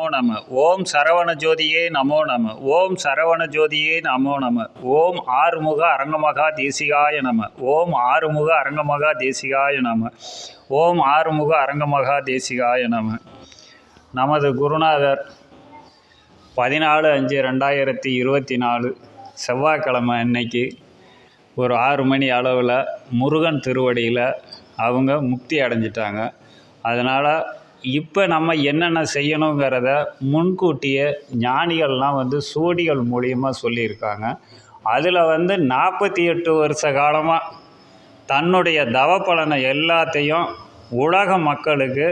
நமோ நம. ஓம் சரவண ஜோதியே நமோ நம. ஓம் சரவண ஜோதியே நமோ நம. ஓம் ஆறுமுக அரங்கமகா தேசிகாய நம. ஓம் ஆறுமுக அரங்கமகா தேசிகாய நம. ஓம் ஆறுமுக அரங்கமகா தேசிகாய நம. நமது குருநாதர் பதினாலு அஞ்சு ரெண்டாயிரத்தி இருபத்தி நாலு செவ்வாய்க்கிழமை அன்னைக்கு ஒரு ஆறு மணி அளவில் முருகன் திருவடியில் அவங்க முக்தி அடைஞ்சிட்டாங்க. அதனால் இப்போ நம்ம என்னென்ன செய்யணுங்கிறத முன்கூட்டியே ஞானிகள்லாம் வந்து சோடிகள் மூலியமாக சொல்லியிருக்காங்க. அதில் வந்து நாற்பத்தி எட்டு வருஷ காலமாக தன்னுடைய தவ பலனை எல்லாத்தையும் உலக மக்களுக்கு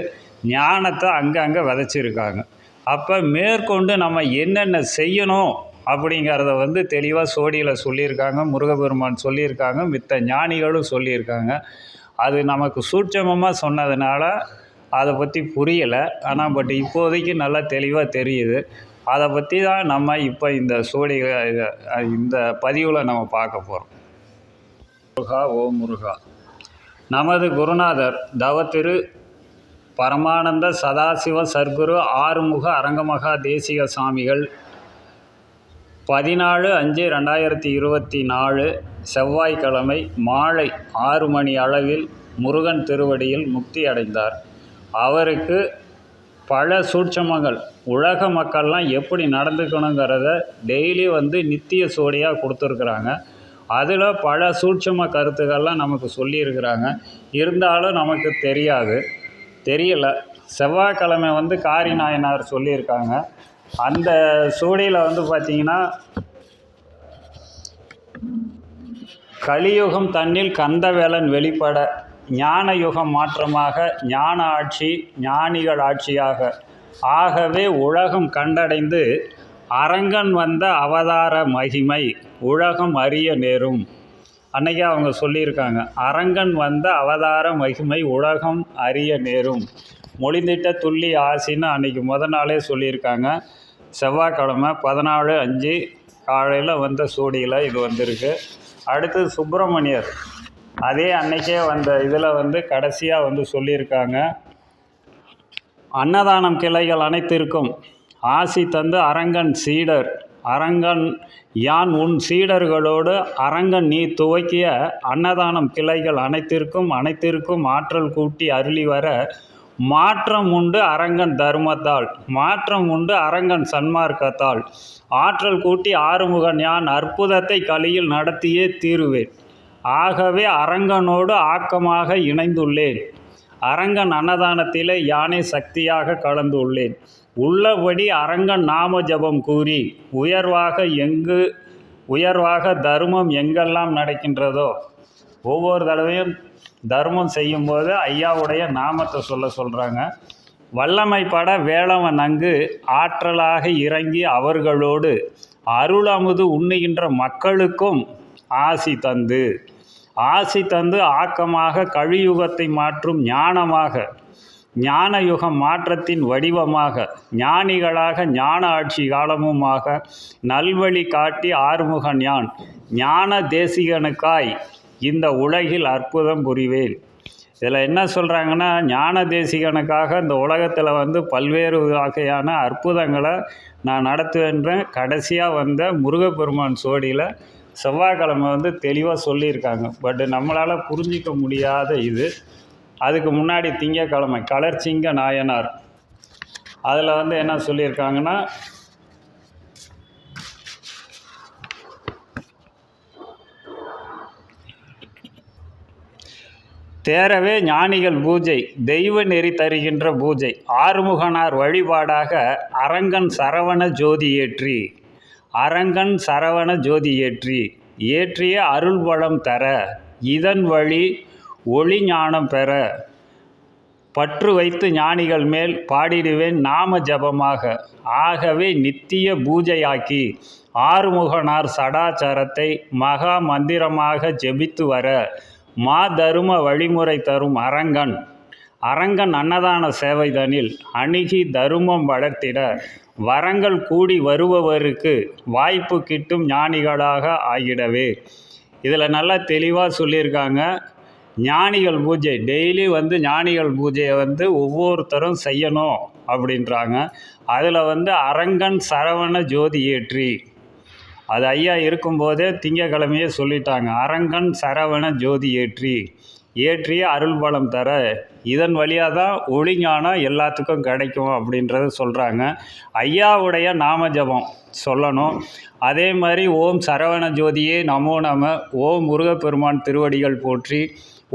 ஞானத்தை அங்கங்கே விதைச்சிருக்காங்க. அப்போ மேற்கொண்டு நம்ம என்னென்ன செய்யணும் அப்படிங்கிறத வந்து தெளிவாக சோடியில் சொல்லியிருக்காங்க முருகபெருமான் சொல்லியிருக்காங்க மித்த ஞானிகளும் சொல்லியிருக்காங்க. அது நமக்கு சூட்சமமாக சொன்னதுனால அதை பற்றி புரியலை. ஆனால் பட் இப்போதைக்கு நல்லா தெளிவாக தெரியுது. அதை பற்றி தான் நம்ம இப்போ இந்த சோடி இந்த பதிவில் நம்ம பார்க்க போகிறோம் முருகா ஓ முருகா. நமது குருநாதர் தவத்திரு பரமானந்த சதாசிவ சர்க்குரு ஆறுமுக அரங்கமகா தேசிக சாமிகள் பதினாலு அஞ்சு ரெண்டாயிரத்தி இருபத்தி நாலு செவ்வாய்க்கிழமை மாலை ஆறு மணி அளவில் முருகன் திருவடியில் முக்தி அடைந்தார். அவருக்கு பல சூட்சமங்கள். உலக மக்கள்லாம் எப்படி நடந்துக்கணுங்கிறத டெய்லி வந்து நித்திய சோடியாக கொடுத்துருக்குறாங்க. அதில் பல சூட்சம கருத்துக்கள்லாம் நமக்கு சொல்லியிருக்கிறாங்க. இருந்தாலும் நமக்கு தெரியாது. தெரியல. செவ்வாய்க்கிழமை வந்து காரி நாயனார் சொல்லியிருக்காங்க. அந்த சூடியில் வந்து பார்த்திங்கன்னா கலியுகம் தன்னில் கந்தவேலன் வெளிப்பட ஞான யுகம் மாற்றமாக ஞான ஆட்சி ஞானிகள் ஆட்சியாக. ஆகவே உலகம் கண்டடைந்து அரங்கன் வந்த அவதார மகிமை உலகம் அறிய நேரும். அன்னைக்கு அவங்க சொல்லியிருக்காங்க அரங்கன் வந்த அவதார மகிமை உலகம் அறிய நேரும். மொழிந்திட்ட துள்ளி ஆசின்னு அன்னைக்கு முத நாளே சொல்லியிருக்காங்க. செவ்வாய்க்கிழமை பதினாலு அஞ்சு காலையில் வந்த சூடியில் இது வந்திருக்கு. அடுத்து சுப்பிரமணியர். அதே அன்னைக்கே வந்த இதில் வந்து கடைசியாக வந்து சொல்லியிருக்காங்க அன்னதானம் கிளைகள் அனைத்திற்கும் ஆசி தந்து அரங்கன் சீடர் அரங்கன் யான் உன் சீடர்களோடு அரங்கன் நீ துவக்கிய அன்னதானம் கிளைகள் அனைத்திற்கும் அனைத்திற்கும் ஆற்றல் கூட்டி அருளி வர மாற்றம் உண்டு அரங்கன் தர்மத்தால் மாற்றம் உண்டு அரங்கன் சன்மார்க்கத்தால். ஆற்றல் கூட்டி ஆறுமுகன் யான் அற்புதத்தை கலியில் நடத்தியே தீருவேன். ஆகவே அரங்கனோடு ஆக்கமாக இணைந்துள்ளேன். அரங்கன் அன்னதானத்திலே யானை சக்தியாக கலந்துள்ளேன். உள்ளபடி அரங்கன் நாம ஜபம் கூறி உயர்வாக எங்கு உயர்வாக தர்மம் எங்கெல்லாம் நடக்கின்றதோ ஒவ்வொரு தடவையும் தர்மம் செய்யும்போது ஐயாவுடைய நாமத்தை சொல்ல சொல்கிறாங்க வல்லமை பட வேளவன் அங்கு ஆற்றலாக இறங்கி அவர்களோடு அருளமுது உண்ணுகின்ற மக்களுக்கும் ஆசி தந்து. ஆசி தந்து ஆக்கமாக கழியுகத்தை மாற்றும் ஞானமாக ஞான யுகம் மாற்றத்தின் வடிவமாக ஞானிகளாக ஞான ஆட்சி காலமுமாக நல்வழி காட்டி ஆறுமுகன் யான் ஞான தேசிகனுக்காய் இந்த உலகில் அற்புதம் புரிவேன். இதில் என்ன சொல்கிறாங்கன்னா ஞான தேசிகனுக்காக இந்த உலகத்தில் வந்து பல்வேறு வகையான அற்புதங்களை நான் நடத்துவேன்றேன். கடைசியாக வந்த முருகப்பெருமான் சோடியில் செவ்வாய்க்கிழமை வந்து தெளிவாக சொல்லியிருக்காங்க. பட் நம்மளால் புரிஞ்சிக்க முடியாத இது. அதுக்கு முன்னாடி திங்கக்கிழமை கலர்ச்சிங்க நாயனார். அதில் வந்து என்ன சொல்லியிருக்காங்கன்னா தேரவே ஞானிகள் பூஜை தெய்வ நெறி தருகின்ற பூஜை ஆறுமுகனார் வழிபாடாக அரங்கன் சரவண ஜோதி ஏற்றி அரங்கன் சரவண ஜோதி ஏற்றி ஏற்றிய அருள்வளம் தர இதன் வழி ஒளி ஞானம் பெற பற்று வைத்து ஞானிகள் மேல் பாடிடுவேன் நாம ஜபமாக. ஆகவே நித்திய பூஜையாக்கி ஆறுமுகனார் சடாச்சாரத்தை மகா மந்திரமாக ஜெபித்து வர மா தரும வழிமுறை தரும் அரங்கன் அரங்கன் அன்னதான சேவைதனில் அணுகி தருமம் வளர்த்திட வரங்கள் கூடி வருபவருக்கு வாய்ப்பு கிட்டும் ஞானிகளாக ஆகிடவே. இதில் நல்லா தெளிவாக சொல்லியிருக்காங்க. ஞானிகள் பூஜை டெய்லி வந்து ஞானிகள் பூஜையை வந்து ஒவ்வொருத்தரும் செய்யணும் அப்படின்றாங்க. அதில் வந்து அரங்கன் சரவண ஜோதி ஏற்றி. அது ஐயா இருக்கும்போதே திங்கக்கிழமையே சொல்லிட்டாங்க. அரங்கன் சரவண ஜோதி ஏற்றி. ஏற்றிய அருள் பலம் தர இதன் வழியாக தான் ஒளிஞானம் எல்லாத்துக்கும் கிடைக்கும் அப்படின்றத சொல்கிறாங்க ஐயாவுடைய நாம ஜபம் சொல்லணும். அதே மாதிரி ஓம் சரவண ஜோதியே நமோ நம ஓம் முருகப்பெருமான் திருவடிகள் போற்றி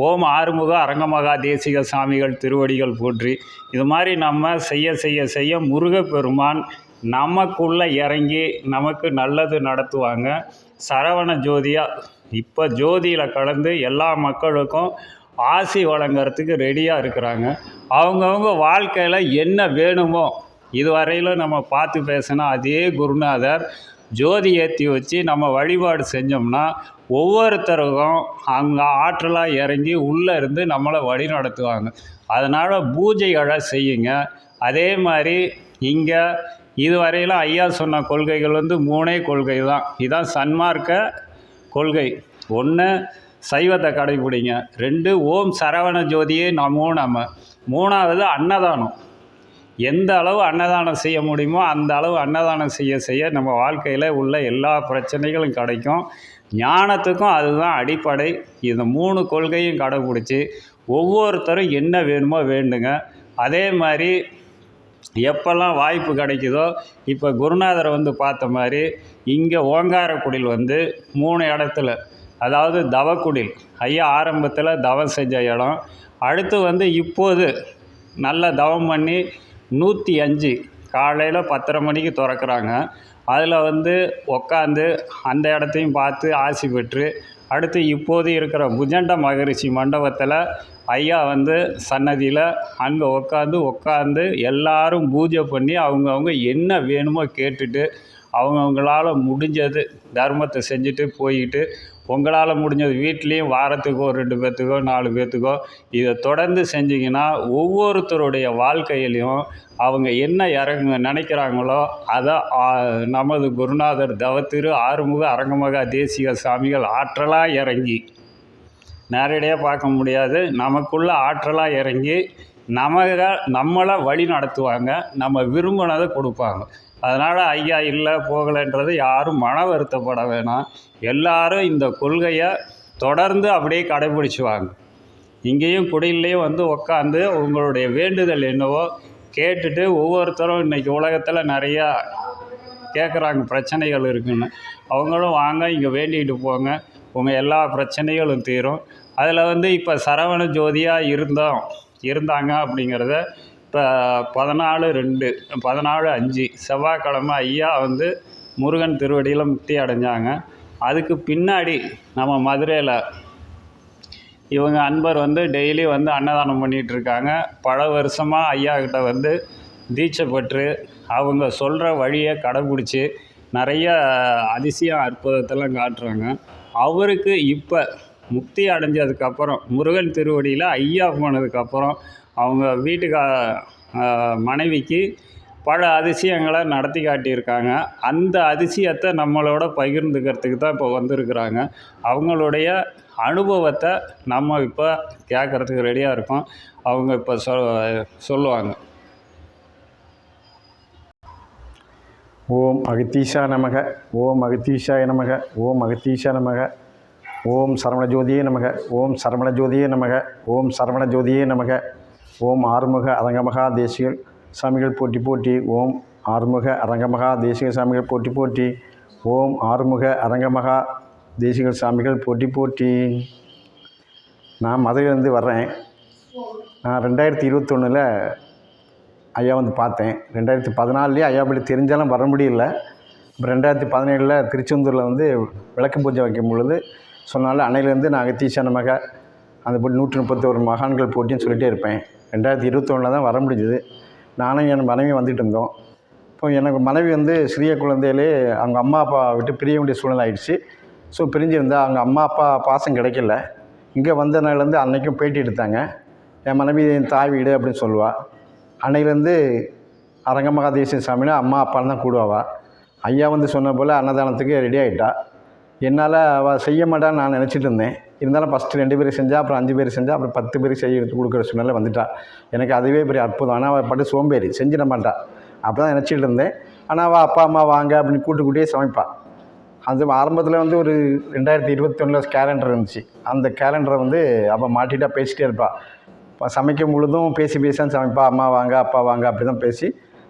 ஓம் ஆறுமுக அரங்கமகா தேசிக சாமிகள் திருவடிகள் போற்றி. இது மாதிரி நம்ம செய்ய செய்ய செய்ய முருகப்பெருமான் நமக்குள்ளே இறங்கி நமக்கு நல்லது நடத்துவாங்க. சரவண ஜோதியாக இப்போ ஜோதியில் கலந்து எல்லா மக்களுக்கும் ஆசி வழங்குறதுக்கு ரெடியாக இருக்கிறாங்க. அவங்கவுங்க வாழ்க்கையில் என்ன வேணுமோ இதுவரையிலும் நம்ம பார்த்து பேசினா அதே குருநாதர் ஜோதி ஏற்றி வச்சு நம்ம வழிபாடு செஞ்சோம்னா ஒவ்வொருத்தருக்கும் அங்கே ஆற்றலாக இறங்கி உள்ளே இருந்து நம்மளை வழி நடத்துவாங்க. அதனால் பூஜைகளை செய்யுங்க. அதே மாதிரி இங்கே இதுவரையிலும் ஐயா சொன்ன கொள்கைகள் வந்து மூணே கொள்கை தான் இதுதான் சன்மார்க்க கொள்கை. ஒன்று சைவத்தை கடைபிடிங்க. ரெண்டு ஓம் சரவண ஜோதியே நமோ நம்ம மூணாவது அன்னதானம். எந்த அளவு அன்னதானம் செய்ய முடியுமோ அந்த அளவு அன்னதானம் செய்ய செய்ய நம்ம வாழ்க்கையில் உள்ள எல்லா பிரச்சனைகளும் கிடைக்கும். ஞானத்துக்கும் அதுதான் அடிப்படை. இந்த மூணு கொள்கையும் கடைபிடிச்சி ஒவ்வொருத்தரும் என்ன வேணுமோ வேண்டுங்க. அதே மாதிரி எப்போல்லாம் வாய்ப்பு கிடைக்குதோ இப்போ குருநாதரை வந்து பார்த்த மாதிரி இங்கே ஓங்காரக்குடியில் வந்து மூணு இடத்துல அதாவது தவக்குடில். ஐயா ஆரம்பத்தில் தவம் செஞ்ச இடம். அடுத்து வந்து இப்போது நல்ல தவம் பண்ணி நூற்றி அஞ்சு காலையில் பத்தரை மணிக்கு திறக்கறாங்க. அதில் வந்து உக்காந்து அந்த இடத்தையும் பார்த்து ஆசி பெற்று அடுத்து இப்போது இருக்கிற புஜண்ட மகரிஷி மண்டபத்தில் ஐயா வந்து சன்னதியில் அங்கே உக்காந்து உக்காந்து எல்லாரும் பூஜை பண்ணி அவங்கவுங்க என்ன வேணுமோ கேட்டுட்டு அவங்கவுங்களால் முடிஞ்சது தர்மத்தை செஞ்சுட்டு போயிட்டு உங்களால் முடிஞ்சது வீட்லேயும் வாரத்துக்கோ ரெண்டு பேர்த்துக்கோ நாலு பேர்த்துக்கோ இதை தொடர்ந்து செஞ்சிங்கன்னா ஒவ்வொருத்தருடைய வாழ்க்கையிலையும் அவங்க என்ன இறங்க நினைக்கிறாங்களோ அதை நமது குருநாதர் தவத்திரு ஆறுமுக அரங்கமகா தேசிக சாமிகள் ஆற்றலாக இறங்கி நேரடியாக பார்க்க முடியாது நமக்குள்ளே ஆற்றலாக இறங்கி நமக நம்மளை வழி நடத்துவாங்க நம்ம விரும்பினதை கொடுப்பாங்க. அதனால் ஐயா இல்லை போகலைன்றது யாரும் மன வருத்தப்பட வேணாம். எல்லாரும் இந்த கொள்கையை தொடர்ந்து அப்படியே கடைபிடிச்சுவாங்க. இங்கேயும் குடியிலையும் வந்து உக்காந்து உங்களுடைய வேண்டுதல் என்னவோ கேட்டுட்டு ஒவ்வொருத்தரும் இன்றைக்கி உலகத்தில் நிறையா கேட்குறாங்க பிரச்சனைகள் இருக்குன்னு. அவங்களும் வாங்க இங்கே வேண்டிகிட்டு போங்க. உங்கள் எல்லா பிரச்சனைகளும் தீரும். அதில் வந்து இப்போ சரவண ஜோதியாக இருந்தோம் இருந்தாங்க அப்படிங்கிறத பதினாலு ரெண்டு பதினாலு அஞ்சு செவ்வாய்க்கிழமை ஐயா வந்து முருகன் திருவடியில் முக்தி அடைஞ்சாங்க. அதுக்கு பின்னாடி நம்ம மதுரையில் இவங்க அன்பர் வந்து டெய்லி வந்து அன்னதானம் பண்ணிகிட்டு இருக்காங்க பல வருஷமாக ஐயா கிட்ட வந்து தீட்சை பெற்று அவங்க சொல்கிற வழியை கடைபிடிச்சி நிறைய அதிசயம் அற்புதத்தெல்லாம் காட்டுறாங்க. அவருக்கு இப்போ முக்தி அடைஞ்சதுக்கப்புறம் முருகன் திருவடியில் ஐயா போனதுக்கப்புறம் அவங்க வீட்டுக்கா மனைவிக்கு பல அதிசயங்களை நடத்தி காட்டியிருக்காங்க. அந்த அதிசயத்தை நம்மளோட பகிர்ந்துக்கிறதுக்கு தான் இப்போ வந்திருக்கிறாங்க. அவங்களுடைய அனுபவத்தை நம்ம இப்போ கேட்குறதுக்கு ரெடியாக இருக்கோம். அவங்க இப்போ சொ சொல்லுவாங்க. ஓம் அகத்தீஷா நமக ஓம் அகத்தீஷாய நமக ஓம் அகத்தீஷா நமக ஓம் சரவண ஜோதியே நமக ஓம் சரவண ஜோதியே நமக ஓம் சரவண ஜோதியே நமக. ஓம் ஆறுமுக அரங்கமகா தேசிகள் சாமிகள் போட்டி போட்டி ஓம் ஆறுமுக அரங்கமகா தேசிக சாமிகள் போட்டி போட்டி ஓம் ஆறுமுக அரங்கமகா தேசிகள் சாமிகள் போட்டி போட்டி நான் மதுரையிலேருந்து வர்றேன். நான் ரெண்டாயிரத்தி இருபத்தொன்னில் ஐயா வந்து பார்த்தேன். ரெண்டாயிரத்தி பதினாலுலேயே ஐயா பற்றி தெரிஞ்சாலும் வர முடியல. அப்புறம் ரெண்டாயிரத்தி பதினேழில் திருச்செந்தூரில் வந்து விளக்கு பூஜை வைக்கும் பொழுது சொன்னாலும் அன்னையிலேருந்து நான் அகத்தீஷா மக அந்த போட்டு நூற்றி முப்பத்தோரு மகான்கள் போட்டின்னு சொல்லிகிட்டே இருப்பேன். ரெண்டாயிரத்தி இருபத்தொன்னில் தான் வர முடிஞ்சுது. நானும் என் மனைவி வந்துட்டு இருந்தோம். இப்போ எனக்கு மனைவி வந்து சிறிய குழந்தையிலே அவங்க அம்மா அப்பா விட்டு பிரிய வேண்டிய சூழ்நிலை ஆயிடுச்சு. ஸோ பிரிஞ்சிருந்தா அவங்க அம்மா அப்பா பாசம் கிடைக்கல. இங்கே வந்தனாலேருந்து அன்னைக்கும் பேட்டி எடுத்தாங்க. என் மனைவி என் தாய் வீடு அப்படின்னு சொல்லுவாள் அன்னையிலேருந்து அரங்கமகாதேசன் சாமினா அம்மா அப்பான்னு தான் கூடுவாவா. ஐயா வந்து சொன்ன போல் அன்னதானத்துக்கு ரெடி ஆகிட்டா என்னால் அவள் செய்ய மாட்டான்னு நான் நினச்சிட்டு இருந்தேன். இருந்தாலும் ஃபஸ்ட்டு ரெண்டு பேர் செஞ்சால் அப்புறம் அஞ்சு பேர் செஞ்சால் அப்புறம் பத்து பேர் செய்ய எடுத்து கொடுக்குற சூழ்நிலை வந்துட்டா. எனக்கு அதுவே பெரிய அற்புதம். ஆனால் அவள் பட்டு சோம்பேறி செஞ்சிட மாட்டா. அப்படி தான் நினச்சிட்டு இருந்தேன். ஆனால் அவள் அப்பா அம்மா வாங்க அப்படின்னு கூட்டு கூட்டியே சமைப்பாள் அது ஆரம்பத்தில் வந்து ஒரு ரெண்டாயிரத்தி இருபத்தொன்னில் கேலண்டர் இருந்துச்சு. அந்த கேலண்டரை வந்து அவள் மாட்டிட்டா பேசிகிட்டே இருப்பாள் இப்போ சமைக்கும் பொழுதும் பேசி பேசான்னு சமைப்பா. அம்மா வாங்க அப்பா வாங்க அப்படி தான் பேசி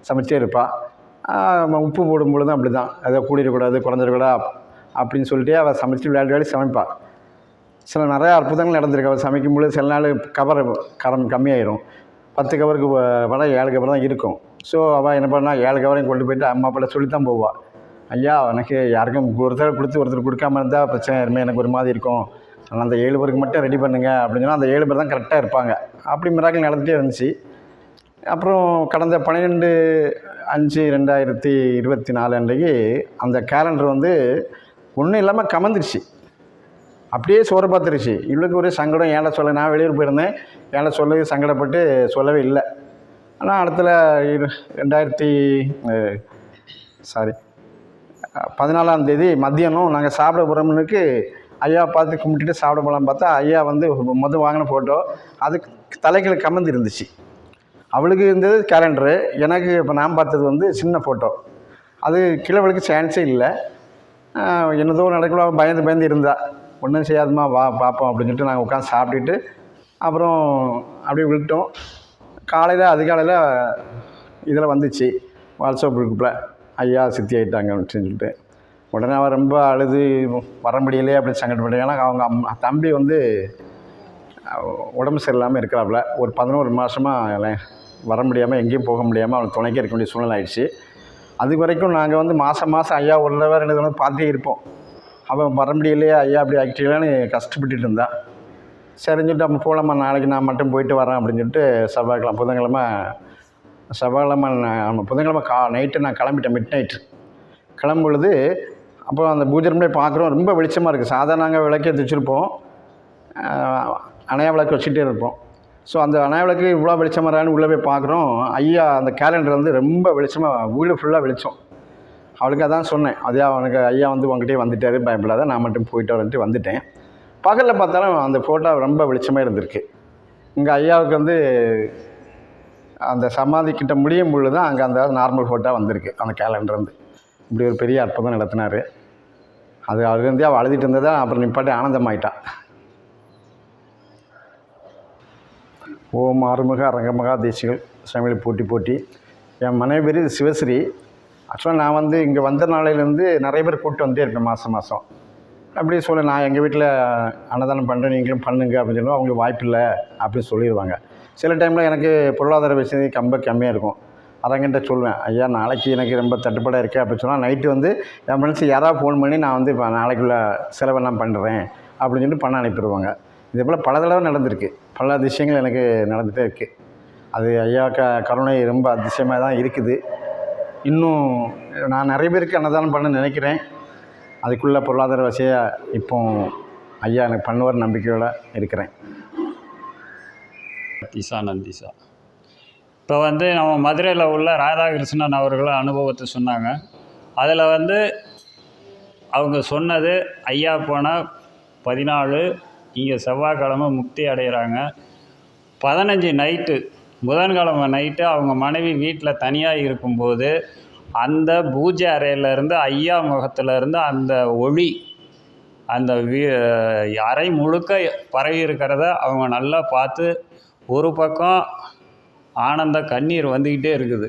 சமைச்சிட்டே இருப்பாள் உப்பு போடும் பொழுதும் அப்படி தான் அதை கூடிடக்கூடாது குறைஞ்சிடக்கூடாது அப்படின்னு சொல்லிட்டு அவள் சமைச்சு விளையாடி விளையாடி சமைப்பாள் சில நிறையா அற்புதங்கள் நடந்திருக்கு. அவள் சமைக்கும் பொழுது சில நாள் கவர் கரம் கம்மியாயிரும். பத்து கவருக்கு வ- ஏழு கவர் தான் இருக்கும். ஸோ அவள் என்ன பண்ணா ஏழு கவரையும் கொண்டு போயிட்டு அம்மா அப்பாட்ட சொல்லி தான் போவாள் ஐயா எனக்கு யாருக்கும் ஒருத்தர் கொடுத்து ஒருத்தர் கொடுக்காம இருந்தால் பிரச்சனை யாருமே எனக்கு ஒரு மாதிரி இருக்கும். ஆனால் அந்த ஏழு பேருக்கு மட்டும் ரெடி பண்ணுங்க. அப்படின்னு சொன்னால் அந்த ஏழு பேர் தான் கரெக்டாக இருப்பாங்க. அப்படி மிராக்கள் நடந்துகிட்டே இருந்துச்சு. அப்புறம் கடந்த பன்னிரெண்டு அஞ்சு ரெண்டாயிரத்தி இருபத்தி நாலு அன்றைக்கு அந்த கேலண்டர் வந்து ஒன்றும் இல்லாமல் கமந்துருச்சு. அப்படியே சோறு பார்த்துருச்சு. இவளுக்கு ஒரே சங்கடம் ஏன்டா சொல்ல நான் வெளியூர் போயிருந்தேன். ஏன்டா சொல்லவே சங்கடப்பட்டு சொல்லவே இல்லை. ஆனால் அடுத்துல ரெண்டாயிரத்தி சாரி பதினாலாம் தேதி மத்தியானம் நாங்கள் சாப்பிட போகிறோம்னுக்கு ஐயா பார்த்து கும்பிட்டுட்டு சாப்பிட போகலான்னு பார்த்தா ஐயா வந்து மொதல் வாங்கின ஃபோட்டோ அதுக்கு தலைகளை கமந்து இருந்துச்சு. அவளுக்கு இருந்தது கேலண்டரு எனக்கு இப்போ நான் பார்த்தது வந்து சின்ன ஃபோட்டோ அது கிழவளுக்கு சான்ஸே இல்லை. என்னதோ நடக்கல பயந்து பயந்து இருந்தா. ஒன்றும் செய்யாதுமா வா பார்ப்போம் அப்படின்னு சொல்லிட்டு நாங்கள் உட்காந்து சாப்பிட்டுட்டு அப்புறம் அப்படியே விட்டோம் காலையில் அதிகாலையில் இதில் வந்துச்சு. வாட்ஸ்அப் குரூப்பில் ஐயா சித்தி ஆகிட்டாங்க அப்படின்னு சொல்லிட்டு. உடனே அவன் ரொம்ப அழுது வர முடியலையே அப்படின்னு சங்கடப்பட்டு ஏன்னா அவங்க அம்மா தம்பி வந்து உடம்பு சரியில்லாமல் இருக்கிறாப்புல. ஒரு பதினோரு மாதமாக வர முடியாமல் எங்கேயும் போக முடியாமல் அவனுக்கு துணைக்கே இருக்க வேண்டிய சூழ்நிலை ஆயிடுச்சு. அது வரைக்கும் நாங்கள் வந்து மாதம் மாதம் ஐயா ஒரு தடவை வந்து பார்த்தே இருப்போம். அவன் வர முடியலையே ஐயா அப்படி ஆக்டிவலான்னு கஷ்டப்பட்டுட்டு இருந்தான் சரின்னு சொல்லிட்டு அப்போ போகலாமா நாளைக்கு நான் மட்டும் போயிட்டு வரேன் அப்படின்னு சொல்லிட்டு செவ்வாய்க்கிழமை புதன்கிழமை செவ்வாய்க்கிழமை நான் புதன்கிழமை கா நைட்டு நான் கிளம்பிட்டேன் மிட் நைட்டு கிளம்பும் பொழுது அப்புறம் அந்த பூஜை ரூம்லேயே பார்க்குறோம் ரொம்ப வெளிச்சமாக இருக்குது சாதாரண நாங்கள் விளக்கே வச்சுருப்போம் அணையா விளக்கு வச்சுட்டே இருப்போம். ஸோ அந்த அணையா இவ்வளோ வெளிச்சமாக இருக்கான்னு உள்ளே போய் பார்க்குறோம். ஐயா அந்த கேலண்டர் வந்து ரொம்ப வெளிச்சமாக வீடு ஃபுல்லாக வெளிச்சம். அவளுக்கு அதான் சொன்னேன். அதே அவனுக்கு ஐயா வந்து உங்ககிட்டயே வந்துட்டாரு பயப்படாத நான் மட்டும் போயிட்டு வரன்ட்டு வந்துட்டேன். பகலில் பார்த்தாலும் அந்த ஃபோட்டோ ரொம்ப வெளிச்சமாக இருந்திருக்கு. இங்கே ஐயாவுக்கு வந்து அந்த சமாதி கிட்ட முடியும் பொழுது தான் அங்கே அந்த நார்மல் ஃபோட்டோ வந்திருக்கு அந்த கேலண்டர் வந்து. இப்படி ஒரு பெரிய அற்புதம் நடத்தினார். அது அதுலேருந்தே அவள் அழுதுட்டு இருந்ததா அப்புறம் நிப்பாட்டி ஆனந்தமாயிட்டான் ஓம் ஆறுமுக அரங்கமகா தேசிகள் சமையல் போட்டி போட்டி. என் மனைவி பேர் சிவஸ்ரீ. ஆக்சுவலாக நான் வந்து இங்கே வந்த நாளையிலேருந்து நிறைய பேர் கூப்பிட்டு வந்தே இருப்பேன் மாதம் மாதம் அப்படியே சொல்ல நான் எங்கள் வீட்டில் அன்னதானம் பண்ணுறேன் நீங்களும் பண்ணுங்க அப்படின்னு சொல்லுவோம் அவங்களுக்கு வாய்ப்பு இல்லை அப்படின்னு சொல்லிடுவாங்க. சில டைமில் எனக்கு பொருளாதார வசதி ரொம்ப கம்மியாக இருக்கும். அதங்கிட்ட சொல்லுவேன் ஐயா நாளைக்கு எனக்கு ரொம்ப தட்டுப்பாடாக இருக்குது அப்படின்னு சொன்னால் நைட்டு வந்து என் ஃப்ரெண்ட்ஸ் யாராவது ஃபோன் பண்ணி நான் வந்து இப்போ நாளைக்குள்ள செலவெல்லாம் பண்ணுறேன் அப்படின்னு சொல்லிட்டு பண்ண அனுப்பிடுவாங்க. இதே போல் பல தடவை நடந்திருக்கு. பல அதிசயங்கள் எனக்கு நடந்துகிட்டே இருக்குது அது ஐயா க கருணை ரொம்ப அதிசயமாக தான் இருக்குது. இன்னும் நான் நிறைய பேருக்கு அன்னதானம் பண்ண நினைக்கிறேன். அதுக்குள்ள பொருளாதார வசதியாக இப்போ ஐயா எனக்கு பண்ணுவார் நம்பிக்கையோடு இருக்கிறேன். திசா நந்திசா. இப்போ வந்து நம்ம மதுரையில் உள்ள ராதாகிருஷ்ணன் அவர்கள் அனுபவத்தை சொன்னாங்க. அதில் வந்து அவங்க சொன்னது ஐயா போன பதினாலு இங்கே செவ்வாய்க்கிழமை முக்தி அடைகிறாங்க பதினஞ்சு நைட்டு புதன்கிழமை நைட்டு அவங்க மனைவி வீட்டில் தனியாக இருக்கும்போது அந்த பூஜை அறையிலேருந்து ஐயா முகத்துலேருந்து அந்த ஒளி அந்த வீ அறை முழுக்க பரவி இருக்கிறத அவங்க நல்லா பார்த்து ஒரு பக்கம் ஆனந்த கண்ணீர் வந்துக்கிட்டே இருக்குது.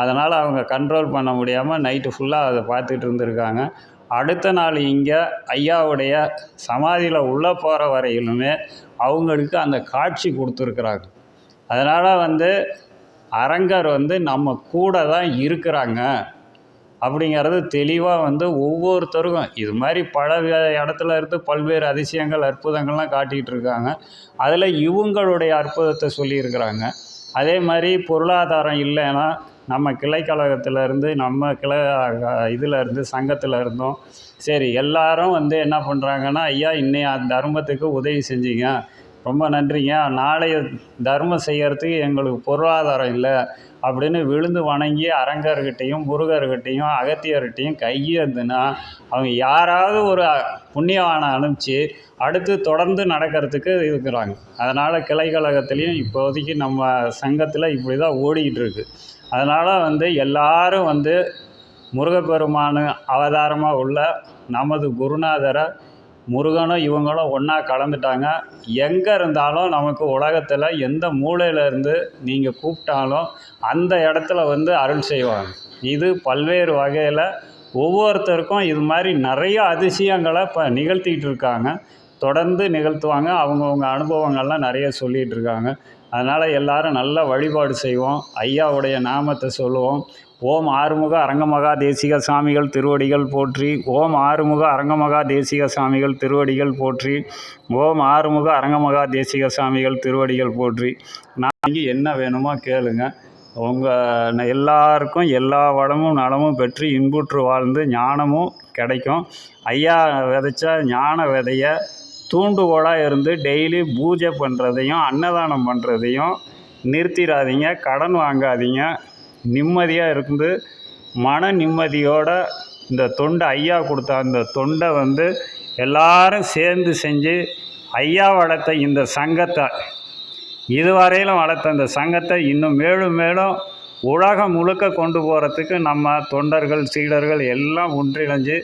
அதனால் அவங்க கண்ட்ரோல் பண்ண முடியாமல் நைட்டு ஃபுல்லாக அதை பார்த்துட்டு இருந்திருக்காங்க. அடுத்த நாள் இங்கே ஐயாவுடைய சமாதியில் உள்ளே போகிற வரையிலுமே அவங்களுக்கு அந்த காட்சி கொடுத்துருக்குறாங்க. அதனால் வந்து அரங்கர் வந்து நம்ம கூட தான் இருக்கிறாங்க அப்படிங்கிறது தெளிவாக வந்து ஒவ்வொருத்தருக்கும் இது மாதிரி பல இடத்துல இருந்து பல்வேறு அதிசயங்கள் அற்புதங்கள்லாம் காட்டிகிட்டு இருக்காங்க. அதில் இவங்களுடைய அற்புதத்தை சொல்லியிருக்கிறாங்க. அதே மாதிரி பொருளாதாரம் இல்லைன்னா நம்ம கிளைக்கழகத்திலேருந்து நம்ம கிளை இதில் இருந்து சங்கத்தில் இருந்தோம் சரி எல்லாரும் வந்து என்ன பண்ணுறாங்கன்னா ஐயா இன்னைய தர்மத்துக்கு உதவி செஞ்சீங்க. ரொம்ப நன்றிங்க. நாளைய தர்மம் செய்கிறதுக்கு எங்களுக்கு பொருளாதாரம் இல்லை. அப்படின்னு விழுந்து வணங்கி அரங்கர்கிட்டையும் முருகர்கிட்டையும் அகத்தியர்கிட்டையும் கையேந்துனா அவங்க யாராவது ஒரு புண்ணியவானை அனுப்பிச்சு அடுத்து தொடர்ந்து நடக்கிறதுக்கு இருக்கிறாங்க. அதனால் கிளைக்கழகத்துலேயும் இப்போதைக்கு நம்ம சங்கத்தில் இப்படி தான் ஓடிக்கிட்டு இருக்குது அதனால் வந்து எல்லாரும் வந்து முருகப்பெருமான் அவதாரமாக உள்ள நமது குருநாதரை முருகனும் இவங்களும் ஒன்றா கலந்துட்டாங்க. எங்கே இருந்தாலும் நமக்கு உலகத்தில் எந்த மூலையில் இருந்து நீங்கள் கூப்பிட்டாலும் அந்த இடத்துல வந்து அருள் செய்வாங்க. இது பல்வேறு வகையில் ஒவ்வொருத்தருக்கும் இது மாதிரி நிறைய அதிசயங்களை இப்போ நிகழ்த்திக்கிட்டு இருக்காங்க. தொடர்ந்து நிகழ்த்துவாங்க. அவங்கவுங்க அனுபவங்கள்லாம் நிறைய சொல்லிகிட்டு இருக்காங்க. அதனால் எல்லாரும் நல்ல வழிபாடு செய்வோம். ஐயாவுடைய நாமத்தை சொல்லுவோம். ஓம் ஆறுமுக அரங்கமகா தேசிக சாமிகள் திருவடிகள் போற்றி. ஓம் ஆறுமுக அரங்கமகா தேசிக சாமிகள் திருவடிகள் போற்றி. ஓம் ஆறுமுக அரங்கமகா தேசிக சாமிகள் திருவடிகள் போற்றி. நாளைக்கு என்ன வேணுமோ கேளுங்க. உங்கள் எல்லாருக்கும் எல்லா வளமும் நலமும் பெற்று இன்புற்று வாழ்ந்து ஞானமும் கிடைக்கும். ஐயா விதைச்ச ஞான விதையை தூண்டுகோலாக இருந்து டெய்லி பூஜை பண்ணுறதையும் அன்னதானம் பண்ணுறதையும் நிறுத்திடாதீங்க. கடன் வாங்காதீங்க. நிம்மதியாக இருந்து மன நிம்மதியோட இந்த தொண்டை ஐயா கொடுத்த அந்த தொண்டை வந்து எல்லாரும் சேர்ந்து செஞ்சு ஐயா வளர்த்த இந்த சங்கத்தை இதுவரையிலும் வளர்த்த இந்த சங்கத்தை இன்னும் மேலும் மேலும் உலகம் முழுக்க கொண்டு போகிறதுக்கு நம்ம தொண்டர்கள் சீடர்கள் எல்லாம் ஒன்றிணைஞ்சு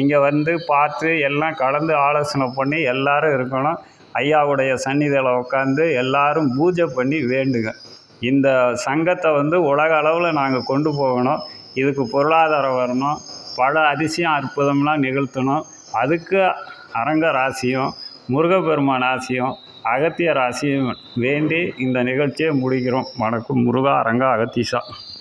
இங்கே வந்து பார்த்து எல்லாம் கலந்து ஆலோசனை பண்ணி எல்லாரும் இருக்கணும். ஐயாவுடைய சந்நிதியில் உட்காந்து எல்லாரும் பூஜை பண்ணி வேண்டுங்க இந்த சங்கத்தை வந்து உலக அளவில் நாங்கள் கொண்டு போகணும். இதுக்கு பொருளாதாரம் வரணும். பல அதிசயம் அற்புதம்லாம் நிகழ்த்தணும். அதுக்கு அரங்க ராசியும் முருகப்பெருமான் ராசியும் அகத்திய ராசியும் வேண்டி இந்த நிகழ்ச்சியை முடிக்கிறோம். வணக்கம் முருகா அரங்கா அகத்தீஷா.